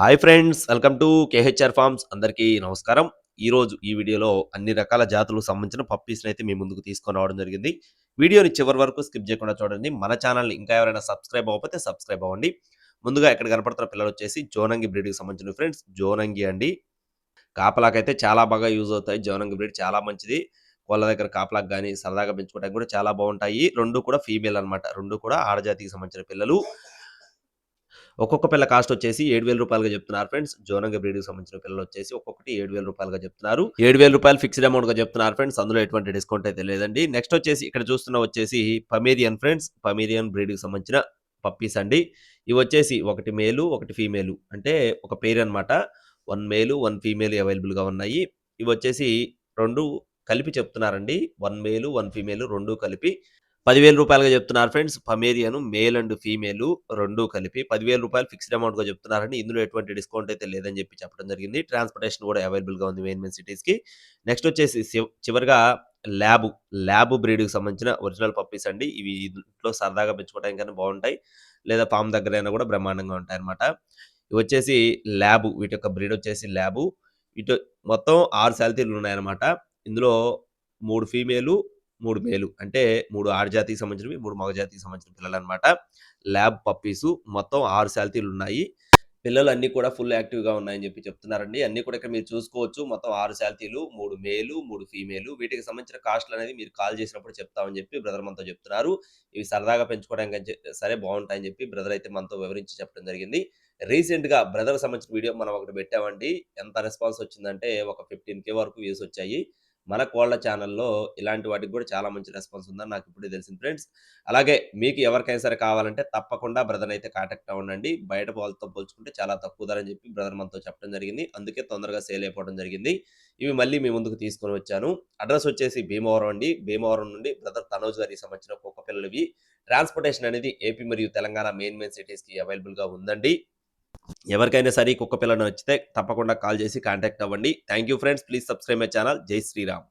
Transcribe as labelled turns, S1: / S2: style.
S1: Hi friends welcome to KHR farms అందరికీ నమస్కారం. ఈ రోజు ఈ వీడియోలో అన్ని రకాల జాతులకు సంబంధించిన పప్పీస్ని అయితే మీ ముందుకు తీసుకొని రావడం జరిగింది. వీడియోని చివరి వరకు స్కిప్ చేయకుండా చూడండి. మన ఛానల్ని ఇంకా ఎవరైనా సబ్స్క్రైబ్ అవ్వకపోతే సబ్స్క్రైబ్ అవ్వండి. ముందుగా ఇక్కడ కనపడుతున్న పిల్లలు వచ్చేసి జోనంగి బ్రీడ్కి సంబంధించిన ఫ్రెండ్స్ జోనంగి అండి. కాపలాకైతే చాలా బాగా యూజ్ అవుతాయి. జోనంగి బ్రీడ్ చాలా మంచిది. కోళ్ళ దగ్గర కాపలాకు కానీ సరదాగా పెంచుకోవడానికి కూడా చాలా బాగుంటాయి. రెండు కూడా ఫీమేల్ అన్నమాట. రెండు కూడా ఆడజాతికి సంబంధించిన పిల్లలు. ఒక్కొక్క పిల్ల కాస్ట్ వచ్చేసి ఏడు వేల రూపాయలుగా చెప్తున్నారు ఫ్రెండ్స్. జోనంగ బ్రీడ్కి సంబంధించిన పిల్లలు వచ్చేసి ఒక్కొక్కటి ఏడు వేల రూపాయలుగా చెప్తున్నారు. ఏడు వేల రూపాయలు ఫిక్స్డ్ అమౌంట్గా చెప్తున్నారు ఫ్రెండ్స్. అందులో ఎటువంటి డిస్కౌంట్ అయితే లేదండి. నెక్స్ట్ వచ్చేసి ఇక్కడ చూస్తున్న వచ్చేసి పమేరియన్ ఫ్రెండ్స్. పమేరియన్ బ్రీడ్కి సంబంధించిన పప్పీస్ అండి. ఇవి వచ్చేసి ఒకటి మేలు ఒకటి ఫీమేలు. అంటే ఒక పేరు అనమాట వన్ మేలు వన్ ఫీమేల్ అవైలబుల్గా ఉన్నాయి. ఇవి వచ్చేసి రెండు కలిపి చెప్తున్నారండి. వన్ మేలు వన్ ఫీమేల్ రెండు కలిపి. పదివేల రూపాయలుగా చెప్తున్నారు friends Pomeranian male and female రెండు కలిపి పదివేల రూపాయలు ఫిక్స్డ్ అమౌంట్గా చెప్తున్నారని ఇందులో ఎటువంటి డిస్కౌంట్ అయితే లేదని చెప్పి చెప్పడం జరిగింది. ట్రాన్స్పోర్టేషన్ కూడా అవైలబుల్గా ఉంది మెయిన్ మెయిన్ సిటీస్కి నెక్స్ట్ వచ్చేసి చివరిగా ల్యాబ్ ల్యాబ్ బ్రీడ్కి సంబంధించిన ఒరిజినల్ పప్పీస్ అండి. ఇవి ఇంట్లో సరదాగా పెంచుకోవడానికి కానీ బాగుంటాయి. లేదా ఫామ్ దగ్గర అయినా కూడా బ్రహ్మాండంగా ఉంటాయి అనమాట ఇవి వచ్చేసి ల్యాబ్ వీటి యొక్క బ్రీడ్ వచ్చేసి ల్యాబు ఇటు మొత్తం ఆరు శాలతీలు ఉన్నాయన్నమాట. ఇందులో మూడు ఫీమేలు మూడు మేలు. అంటే మూడు ఆడజాతికి సంబంధించినవి మూడు మగజాతికి సంబంధించిన పిల్లలు అనమాట ల్యాబ్ పప్పీసు మొత్తం ఆరు శాలతీలు ఉన్నాయి. పిల్లలు అన్ని కూడా ఫుల్ యాక్టివ్గా ఉన్నాయని చెప్పి చెప్తున్నారండి. అన్ని కూడా ఇక్కడ మీరు చూసుకోవచ్చు. మొత్తం ఆరు శాలతీలు మూడు మేలు మూడు ఫీమేలు. వీటికి సంబంధించిన కాస్ట్లు అనేది మీరు కాల్ చేసినప్పుడు చెప్తామని చెప్పి బ్రదర్ మనతో చెప్తున్నారు. ఇవి సరదాగా పెంచుకోవడానికి సరే బాగుంటాయని చెప్పి బ్రదర్ అయితే మనతో వివరించి చెప్పడం జరిగింది. రీసెంట్గా బ్రదర్ సంబంధించిన వీడియో మనం ఒకటి పెట్టామండి. ఎంత రెస్పాన్స్ వచ్చిందంటే ఒక ఫిఫ్టీన్ కే వరకు వ్యూస్ వచ్చాయి. మన కోళ్ళ ఛానల్లో ఇలాంటి వాటికి కూడా చాలా మంచి రెస్పాన్స్ ఉందని నాకు ఇప్పుడే తెలిసింది ఫ్రెండ్స్. అలాగే మీకు ఎవరికైనా సరే కావాలంటే తప్పకుండా బ్రదర్ అయితే కాంటాక్ట్ అవ్వండి బయట వాళ్ళతో పోల్చుకుంటే చాలా తక్కువ ధర అని చెప్పి బ్రదర్ మనతో చెప్పడం జరిగింది. అందుకే తొందరగా సేల్ అయిపోవడం జరిగింది. ఇవి మళ్ళీ మీ ముందుకు తీసుకొని వచ్చాను. అడ్రస్ వచ్చేసి భీమవరం అండి. భీమవరం నుండి బ్రదర్ తనోజ్ గారికి సంబంధించిన కుక్క పిల్లలు ఇవి. ట్రాన్స్పోర్టేషన్ అనేది ఏపీ మరియు తెలంగాణ మెయిన్ మెయిన్ సిటీస్కి అవైలబుల్గా ఉందండి. ఎవరికైనా సరే కుక్క పిల్లలు నచ్చితే తప్పకుండా కాల్ చేసి కాంటాక్ట్ అవ్వండి. Thank you friends. Please subscribe my channel. Jai Shriram.